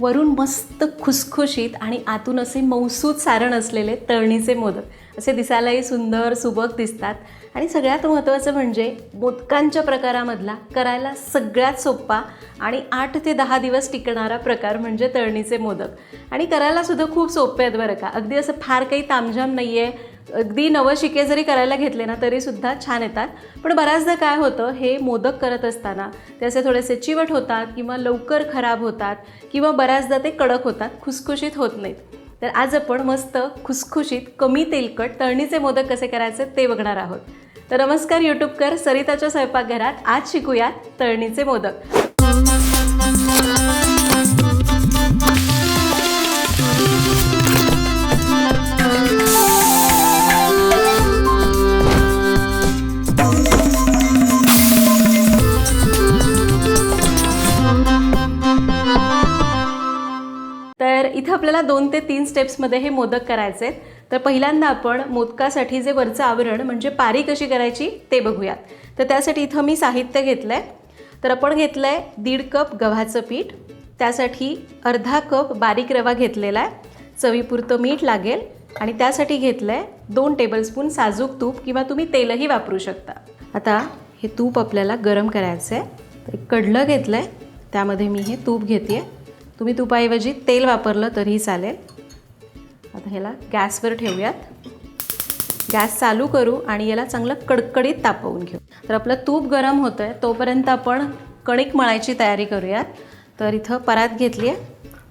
वरून मस्त खुसखुशीत आणि आतून असे मौसूद सारण असलेले तळणीचे मोदक. असे दिसायलाही सुंदर सुबक दिसतात. आणि सगळ्यात महत्त्वाचं म्हणजे मोदकांच्या प्रकारामधला करायला सगळ्यात सोपा आणि आठ ते दहा दिवस टिकणारा प्रकार म्हणजे तळणीचे मोदक. आणि करायलासुद्धा खूप सोपे आहेत बरं का. अगदी असं फार काही तामझाम नाही आहे अगदी नवशिके जरी करायला घेतले ना तरीसुद्धा छान येतात. पण बऱ्याचदा काय होतं हे मोदक करत असताना ते असे थोडेसे चिवट होतात किंवा लवकर खराब होतात किंवा बऱ्याचदा ते कडक होतात खुसखुशीत होत नाहीत. तर आज आपण मस्त खुसखुशीत कमी तेलकट तळणीचे मोदक कसे करायचे ते बघणार आहोत. तर नमस्कार यूट्यूबकर सरिताच्या स्वयंपाकघरात आज शिकूयात तळणीचे मोदक. इथं आपल्याला दोन ते तीन स्टेप्समध्ये हे मोदक करायचे आहेत तर पहिल्यांदा आपण मोदकासाठी जे वरचं आवरण म्हणजे पारी कशी करायची ते बघूयात. तर त्यासाठी इथं मी साहित्य घेतलं आहे तर आपण घेतलं आहे दीड कप गव्हाचं पीठ. त्यासाठी अर्धा कप बारीक रवा घेतलेला आहे. चवीपुरतं मीठ लागेल. आणि त्यासाठी घेतलं आहे दोन टेबलस्पून साजूक तूप किंवा तुम्ही तेलही वापरू शकता. आता हे तूप आपल्याला गरम करायचं आहे तर कडलं घेतलं आहे त्यामध्ये मी हे तूप घेते आहे तुम्ही तुपाऐवजी तेल वापरलं तरीही चालेल. आता ह्याला गॅसवर ठेवूयात. गॅस चालू करू आणि याला चांगलं कडकडीत तापवून घेऊ. तर आपलं तूप गरम होतं आहे तोपर्यंत आपण कणिक मळायची तयारी करूयात. तर इथं परात घेतली आहे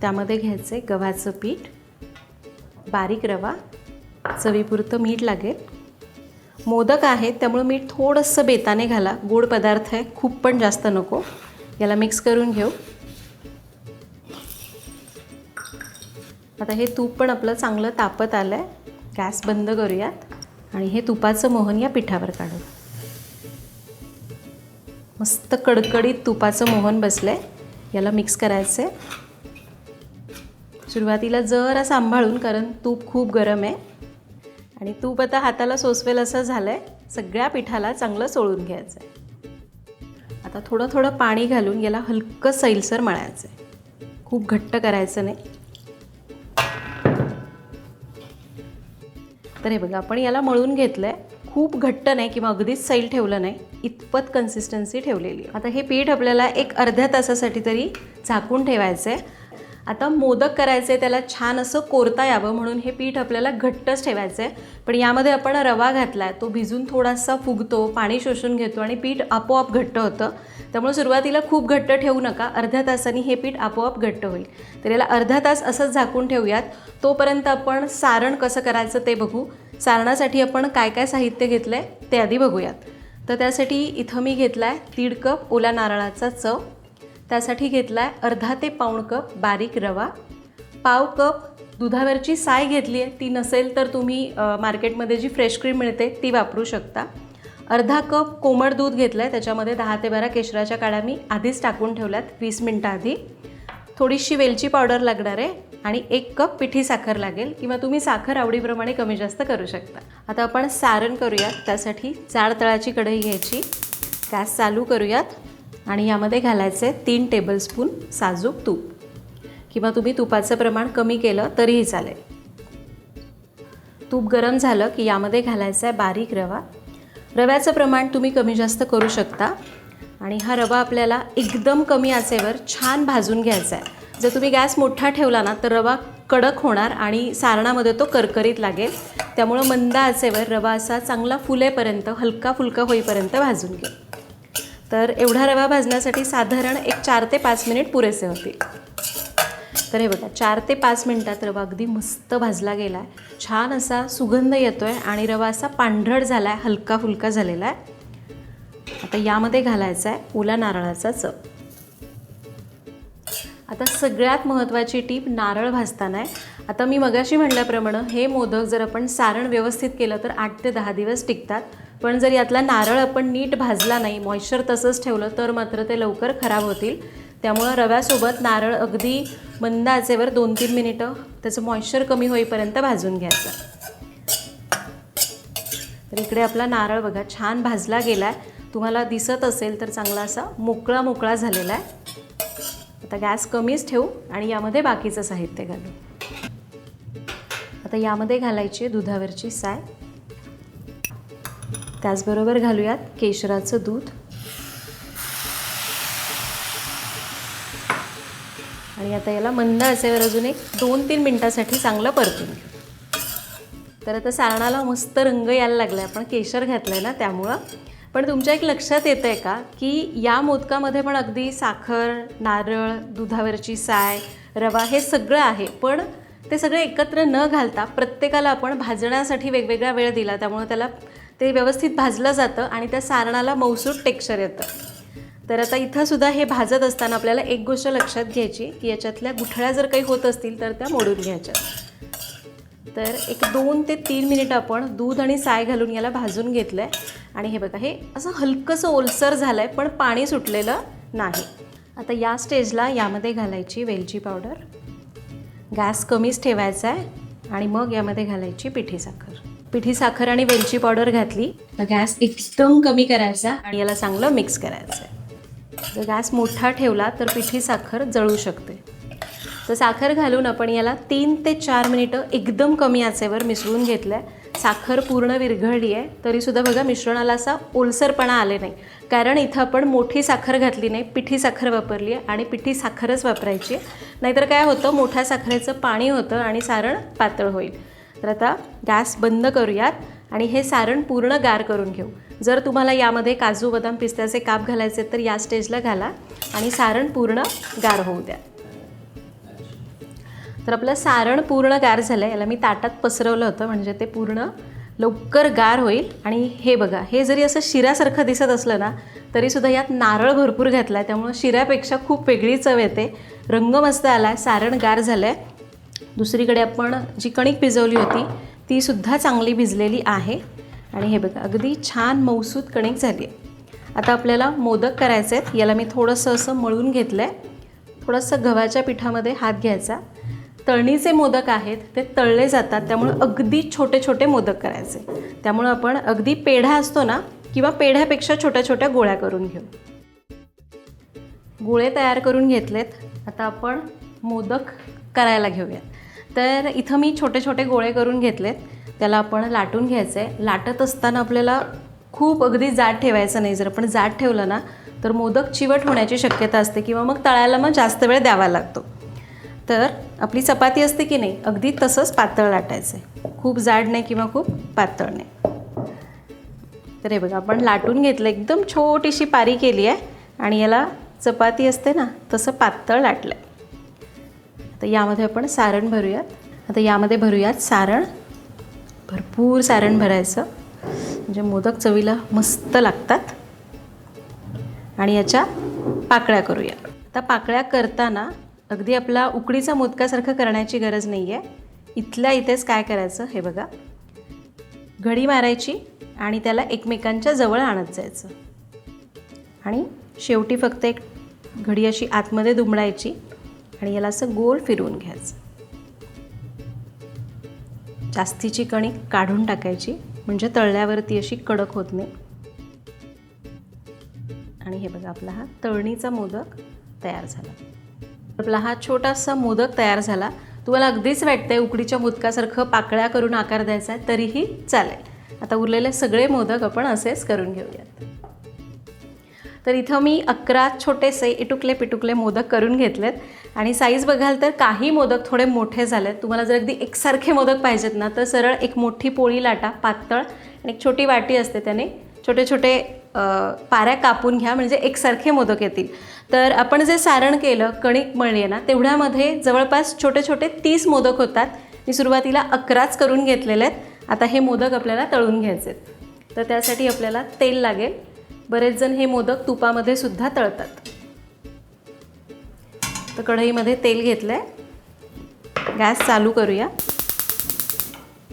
त्यामध्ये घ्यायचं आहे गव्हाचं पीठ बारीक रवा चवीपुरतं मीठ लागेल. मोदक आहेत त्यामुळं मीठ थोडंसं बेताने घाला. गोड पदार्थ आहे खूप पण जास्त नको. याला मिक्स करून घेऊ. आता हे तूप पण आपलं चांगलं तापत आलं आहे गॅस बंद करूयात. आणि हे तुपाचं मोहन या पिठावर काढू. मस्त कडकडीत तुपाचं मोहन बसलं आहे याला मिक्स करायचं आहे सुरुवातीला जरा सांभाळून कारण तूप खूप गरम आहे. आणि तूप आता हाताला सोसवेल असं झालं आहे सगळ्या पिठाला चांगलं सोळून घ्यायचं आहे आता थोडं थोडं पाणी घालून याला हलकं सैलसर मळायचं आहे खूप घट्ट करायचं नाही. तर हे बघा आपण याला मळून घेतलं आहे खूप घट्ट नाही किंवा अगदीच सैल ठेवलं नाही. इतपत कन्सिस्टन्सी ठेवलेली आता हे पीठ आपल्याला एक अर्ध्या तासासाठी तरी झाकून ठेवायचं आहे आता मोदक करायचे त्याला छान असं कोरता यावं म्हणून हे पीठ आपल्याला घट्टच ठेवायचं आहे पण यामध्ये आपण रवा घातला आहे तो भिजून थोडासा फुगतो पाणी शोषून घेतो आणि पीठ आपोआप घट्ट होतं. त्यामुळे सुरुवातीला खूप घट्ट ठेवू नका अर्ध्या तासांनी हे पीठ आपोआप घट्ट होईल. तर याला अर्धा तास असंच झाकून ठेवूयात. तोपर्यंत आपण सारण कसं करायचं ते बघू. सारणासाठी आपण काय काय साहित्य घेतलं आहे ते आधी बघूयात. तर त्यासाठी इथं मी घेतला आहे दीड कप ओला नारळाचा चव. त्यासाठी घेतला आहे अर्धा ते पाऊण कप बारीक रवा पाव कप दुधावरची साय घेतली आहे ती नसेल तर तुम्ही मार्केटमध्ये जी फ्रेश क्रीम मिळते ती वापरू शकता. अर्धा कप कोमट दूध घेतलं आहे त्याच्यामध्ये दहा ते बारा केशराच्या काळ्या मी आधीच टाकून ठेवल्यात वीस मिनटं आधी थोडीशी वेलची पावडर लागणार आहे आणि एक कप पिठी साखर लागेल किंवा तुम्ही साखर आवडीप्रमाणे कमी जास्त करू शकता. आता आपण सारण करूयात त्यासाठी जाड तळाची कढई घ्यायची. गॅस चालू करूयात. आणि यामध्ये घालायचं आहे तीन टेबलस्पून साजूक तूप. किंवा तुम्ही तुपाचं प्रमाण कमी केलं तरीही चालेल. तूप गरम झालं की यामध्ये घालायचं आहे बारीक रवा. रव्याचं प्रमाण तुम्ही कमी जास्त करू शकता. आणि हा रवा आपल्याला एकदम कमी आचेवर छान भाजून घ्यायचा आहे जर तुम्ही गॅस मोठा ठेवला ना तर रवा कडक होणार आणि सारणामध्ये तो करकरीत लागेल. त्यामुळं मंद आचेवर रवा असा चांगला फुलेपर्यंत हलका फुलका होईपर्यंत भाजून घ्या. तर एवढा रवा भाजण्यासाठी साधारण एक चार ते पाच मिनिट पुरेसे होतील तर हे बघा चार ते पाच मिनटात रवा अगदी मस्त भाजला गेला आहे छान असा सुगंध येतो आहे आणि रवा असा पांढरट झाला आहे हलका फुलका झालेला आहे आता यामध्ये घालायचा आहे ओला नारळाचा चव. आता सगळ्यात महत्त्वाची टीप नारळ भाजताना आहे. आता मी मगाशी म्हटल्याप्रमाणे हे मोदक जर आपण सारण व्यवस्थित केलं तर आठ ते दहा दिवस टिकतात. पण जर यातला नारळ आपण नीट भाजला नाही मॉइश्चर तसंच ठेवलं तर मात्र ते लवकर खराब होतील. त्यामुळं रव्यासोबत नारळ अगदी मंद आचेवर दोन तीन मिनिटं त्याचं मॉइश्चर कमी होईपर्यंत भाजून घ्यायचं. तर इकडे आपला नारळ बघा छान भाजला गेला आहे तुम्हाला दिसत असेल तर चांगला असा मोकळा मोकळा झालेला आहे. आता गॅस कमीच ठेवू आणि यामध्ये बाकीचं साहित्य घालू. आता यामध्ये घालायची आहे दुधावरची साय. त्याचबरोबर घालूयात केशराचं दूध. आणि आता याला मंद असेवर अजून एक दोन तीन मिनटासाठी चांगलं परतून घेऊ. तर आता सारणाला मस्त रंग यायला लागला आहे आपण केशर घातलं आहे ना त्यामुळं. पण तुमच्या एक लक्षात येतं आहे का की या मोदकामध्ये पण अगदी साखर नारळ दुधावरची साय रवा हे सगळं आहे. पण ते सगळं एकत्र न घालता प्रत्येकाला आपण भाजण्यासाठी वेगवेगळा वेळ दिला. त्यामुळे त्याला ते व्यवस्थित भाजलं जातं आणि त्या सारणाला मौसूट टेक्स्चर येतं. तर आता इथंसुद्धा हे भाजत असताना आपल्याला एक गोष्ट लक्षात घ्यायची की याच्यातल्या गुठळ्या जर काही होत असतील तर त्या मोडून घ्यायच्या. तर एक दोन ते तीन मिनिट आपण दूध आणि साय घालून याला भाजून घेतलं आहे आणि हे बघा हे असं हलकंसं ओलसर झालं आहे पण पाणी सुटलेलं नाही. आता या स्टेजला यामध्ये घालायची वेलची पावडर. गॅस कमीच ठेवायचा आहे आणि मग यामध्ये घालायची पिठी साखर. पिठी साखर आणि वेलची पावडर घातली. तर गॅस एकदम कमी करायचा आणि याला चांगलं मिक्स करायचं आहे. जर गॅस मोठा ठेवला तर पिठी साखर जळू शकते. तर साखर घालून आपण याला तीन ते चार मिनिटं एकदम कमी आचेवर मिसळून घेतलं आहे साखर पूर्ण विरघळली आहे. तरीसुद्धा बघा मिश्रणाला असा ओलसरपणा आले नाही. कारण इथं आपण मोठी साखर घातली नाही पिठी साखर वापरली आहे आणि पिठी साखरच वापरायची आहे. नाहीतर काय होतं मोठ्या साखरेचं पाणी होतं आणि सारण पातळ होईल. तर आता गॅस बंद करूयात आणि हे सारण पूर्ण गार करून घेऊ. जर तुम्हाला यामध्ये काजू बदाम पिस्त्याचे काप घालायचे तर या स्टेजला घाला आणि सारण पूर्ण गार होऊ द्या. तर आपलं सारण पूर्ण गार झालं आहे याला मी ताटात पसरवलं होतं म्हणजे ते पूर्ण लवकर गार होईल. आणि हे बघा हे जरी असं शिऱ्यासारखं दिसत असलं ना तरीसुद्धा यात नारळ भरपूर घातला आहे त्यामुळं शिऱ्यापेक्षा खूप वेगळी चव येते. रंग मस्त आला आहे सारण गार झालं आहे दुसरीकडे आपण जी कणिक भिजवली होती तीसुद्धा चांगली भिजलेली आहे. आणि हे बघा अगदी छान मौसूद कणिक झाली आहे. आता आपल्याला मोदक करायचे आहेत. याला मी थोडंसं असं मळून घेतलं आहे थोडंसं गव्हाच्या पिठामध्ये हात घ्यायचा. तळणीचे मोदक आहेत ते तळले जातात. त्यामुळं अगदी छोटे छोटे मोदक करायचे. त्यामुळं आपण अगदी पेढा असतो ना किंवा पेढ्यापेक्षा छोट्या छोट्या गोळ्या करून घेऊ. गोळे तयार करून घेतलेत. आता आपण मोदक करायला घेऊयात. तर इथं मी छोटे छोटे गोळे करून घेतलेत. त्याला आपण लाटून घ्यायचं आहे लाटत असताना आपल्याला खूप अगदी जाड ठेवायचं नाही. जर आपण जाड ठेवलं ना तर मोदक चिवट होण्याची शक्यता असते किंवा मग तळायला मग जास्त वेळ द्यावा लागतो. तर आपली चपाती असते की नाही अगदी तसंच पातळ लाटायचं आहे खूप जाड नाही किंवा खूप पातळ नाही. तर हे बघा आपण लाटून घेतलं. एकदम छोटीशी पारी केली आहे. आणि याला चपाती असते ना तसं पातळ लाटलं आहे आता यामध्ये आपण सारण भरूयात. आता यामध्ये भरूयात सारण. भरपूर सारण भरायचं. म्हणजे मोदक चवीला मस्त लागतात. आणि याच्या पाकळ्या करूया. आता पाकळ्या करताना अगदी आपला उकडीचा मोदकासारखं करण्याची गरज नाही आहे इथल्या इथेच काय करायचं हे बघा. घडी मारायची आणि त्याला एकमेकांच्या जवळ आणत जायचं. आणि शेवटी फक्त एक घडी अशी आतमध्ये दुमडायची. आणि याला असं गोल फिरवून घ्यायचं. जास्तीची कणिक काढून टाकायची म्हणजे तळल्यावरती अशी कडक होत नाही. आणि हे बघा आपला हा तळणीचा मोदक तयार झाला. आपला हा छोटासा मोदक तयार झाला. तुम्हाला अगदीच वाटतंय उकडीच्या मोदकासारखं पाकळ्या करून आकार द्यायचा आहे तरीही चालेल. आता उरलेले सगळे मोदक आपण असेच करून घेऊयात. तर इथं मी अकरा छोटेसे इटुकले पिटुकले मोदक करून घेतलेत. आणि साईज बघाल तर काही मोदक थोडे मोठे झालेत. तुम्हाला जर अगदी एकसारखे मोदक पाहिजेत ना तर सरळ एक मोठी पोळी लाटा पातळ आणि एक छोटी वाटी असते त्याने. छोटे छोटे पाऱ्या कापून घ्या म्हणजे एकसारखे मोदक येतील. तर आपण जे सारण केलं कणिक मळली आहे ना तेवढ्यामध्ये जवळपास छोटे छोटे तीस मोदक होतात. मी सुरुवातीला अकराच करून घेतलेले आहेत. आता हे मोदक आपल्याला तळून घ्यायचे आहेत. तर त्यासाठी आपल्याला तेल लागेल. बरेच जण हे मोदक तुपामध्ये सुद्धा तळतात. तर कढईमध्ये तेल घेतलं आहे गॅस चालू करूया.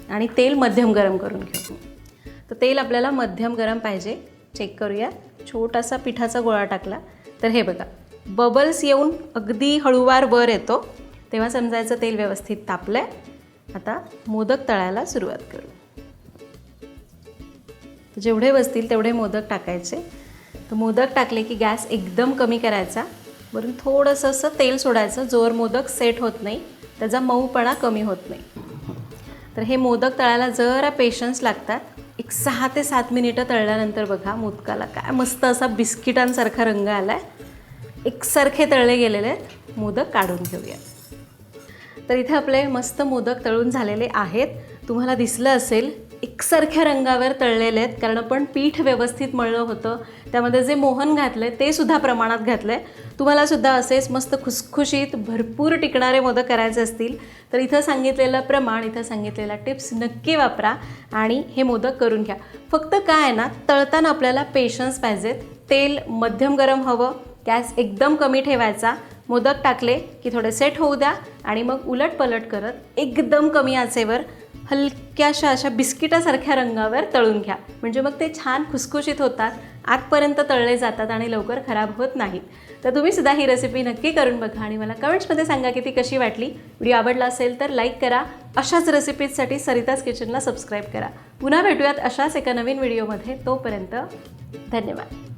आणि तेल मध्यम गरम करून घेऊ. तर तेल आपल्याला मध्यम गरम पाहिजे. चेक करूया. छोटासा पिठाचा गोळा टाकला. तर हे बघा. बबल्स येऊन अगदी हळूवार वर येतो. तेव्हा समजायचं तेल व्यवस्थित तापलं आहे आता मोदक तळायला सुरुवात करू. जेवढे बसतील तेवढे मोदक टाकायचे. तर मोदक टाकले की गॅस एकदम कमी करायचा. वरून थोडंसं असं तेल सोडायचं. जोर मोदक सेट होत नाही. त्याचा मऊपणा कमी होत नाही. तर हे मोदक तळायला जरा पेशन्स लागतात. एक सहा ते सात मिनिटं तळल्यानंतर बघा मोदकाला काय मस्त असा बिस्किटांसारखा रंग आला आहे एकसारखे तळले गेलेले आहेत. मोदक काढून घेऊया. तर इथे आपले मस्त मोदक तळून झालेले आहेत. तुम्हाला दिसलं असेल एकसारख्या रंगावर तळलेले आहेत कारण आपण पीठ व्यवस्थित मळलं होतं. त्यामध्ये जे मोहन घातलं आहे ते सुद्धा प्रमाणात घातलं तुम्हाला सुद्धा असेच मस्त खुसखुशीत भरपूर टिकणारे मोदक करायचे असतील तर इथं सांगितलेलं प्रमाण इथं सांगितलेल्या टिप्स नक्की वापरा आणि हे मोदक करून घ्या. फक्त काय आहे ना तळताना आपल्याला पेशन्स पाहिजेत तेल मध्यम गरम हवं गॅस एकदम कमी ठेवायचा. मोदक टाकले की थोडे सेट होऊ द्या आणि मग उलट पलट करत एकदम कमी आचेवर हलक्याशा अशा बिस्किटासारख्या रंगावर तळून घ्या. म्हणजे मग ते छान खुसखुशीत होतात आतपर्यंत तळले जातात आणि लवकर खराब होत नाहीत. तर तुम्ही सुद्धा ही रेसिपी नक्की करून बघा आणि मला कमेंट्समध्ये सांगा की ती कशी वाटली. व्हिडिओ आवडला असेल तर लाईक करा. अशाच रेसिपीजसाठी सरिताज किचनला सबस्क्राईब करा. पुन्हा भेटूयात अशाच एका नवीन व्हिडिओमध्ये तोपर्यंत धन्यवाद.